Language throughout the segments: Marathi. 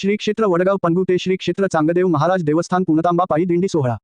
श्री क्षेत्र वडगाव पणगू ते श्री क्षेत्र चांगदेव महाराज देवस्थान पुणतांबा पायी दिंडी सोहळा.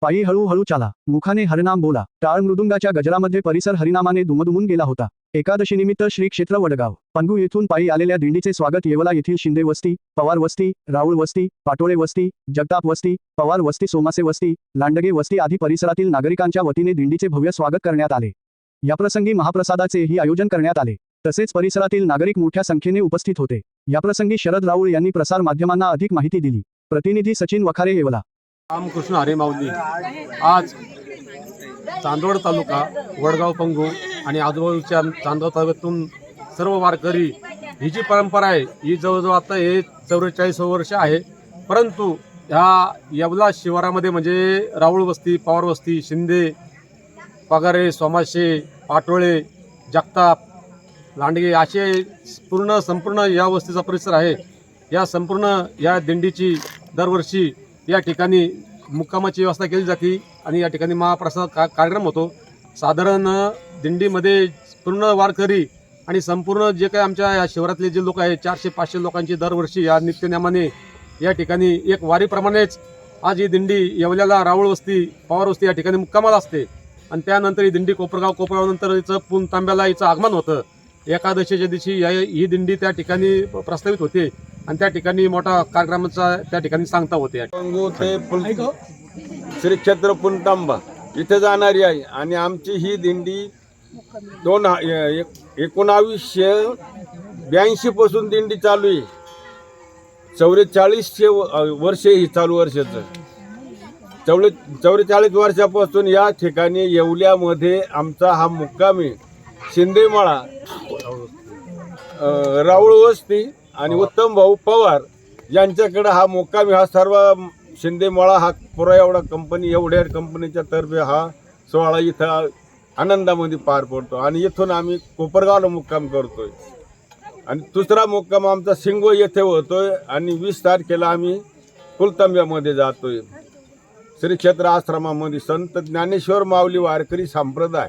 पायी हळूहळू चाला. मुखाने हरिनाम बोला. टाळ मृदुंगाच्या गजरामध्ये परिसर हरिनामाने दुमदुमून गेला होता. एकादशीनिमित्त श्री क्षेत्र वडगाव. पणगू येथून पायी आलेल्या दिंडीचे स्वागत येवला येथील शिंदे वस्ती पवार वस्ती राऊळ वस्ती पाटोळे वस्ती जगताप वस्ती पवार वस्ती सोमासे वस्ती लांडगे वस्ती आदी परिसरातील नागरिकांच्या वतीने दिंडीचे भव्य स्वागत करण्यात आले. याप्रसंगी महाप्रसादाचेही आयोजन करण्यात आले. तसेच परिसरातील नागरिक मोठ्या संख्येने उपस्थित होते. याप्रसंगी शरद राऊळ यांनी प्रसार माध्यमांना अधिक माहिती दिली. प्रतिनिधी सचिन वखारे येवला. रामकृष्ण हरे माऊली आज चांदवड तालुका वडगाव पंगू आणि आजूबाजूच्या चांदवड तालुक्यातून सर्व वारकरी ही जी परंपरा आहे ही जवळजवळ आता हे चौवेचाळीस वर्ष आहे. परंतु ह्या येवला शिवारामध्ये म्हणजे राऊळ वस्ती पवार वस्ती शिंदे पगारे सोमाशे पाटोळे जगताप लांडगे असे पूर्ण संपूर्ण या वस्तीचा परिसर आहे. या संपूर्ण या दिंडीची दरवर्षी या ठिकाणी मुक्कामाची व्यवस्था केली जाते आणि या ठिकाणी महाप्रसाद का कार्यक्रम होतो. साधारण दिंडीमध्ये पूर्ण वारकरी आणि संपूर्ण जे काही आमच्या या शिवरातले जे लोक आहेत चारशे पाचशे लोकांची दरवर्षी या नित्यनेमाने या ठिकाणी एक वारीप्रमाणेच आज ही दिंडी येवल्याला रावळ वस्ती पवार वस्ती या ठिकाणी मुक्कामाला असते. आणि त्यानंतर ही दिंडी कोपरगाव कोपरगावनंतर हिचं पुन तांब्याला हिचं आगमन होतं. एकादशीच्या दिवशी या ही दिंडी त्या ठिकाणी प्रस्तावित होते आणि त्या ठिकाणी मोठा कार्यक्रमाचा त्या ठिकाणी सांगता होते. ते श्री क्षेत्र पुलतांबा. इथे जाणारी आहे आणि आमची ही दिंडी दोन एकोणावीसशे ब्याऐंशी पासून दिंडी चालू आहे. चौवेचाळीसशे वर्ष ही चालू वर्षाचं. चौवे चौवेचाळीस वर्षापासून या ठिकाणी येवल्यामध्ये आमचा हा मुक्काम आहे. शिंदेमाळा राहुल वस्ती आणि उत्तम भाऊ पवार यांच्याकडे हा मुक्कामी हा सर्व शिंदेमाळा हा पुरा एवढा कंपनी एवढ्या कंपनीच्या तर्फे हा सोहळा इथं आनंदामध्ये पार पडतो. आणि इथून आम्ही कोपरगावला मुक्काम करतोय. आणि दुसरा मुक्काम आमचा सिंगो येथे होतोय आणि वीस तारखेला आम्ही कुलतंब्यामध्ये जातोय. श्री क्षेत्र आश्रमामध्ये संत ज्ञानेश्वर माऊली वारकरी संप्रदाय.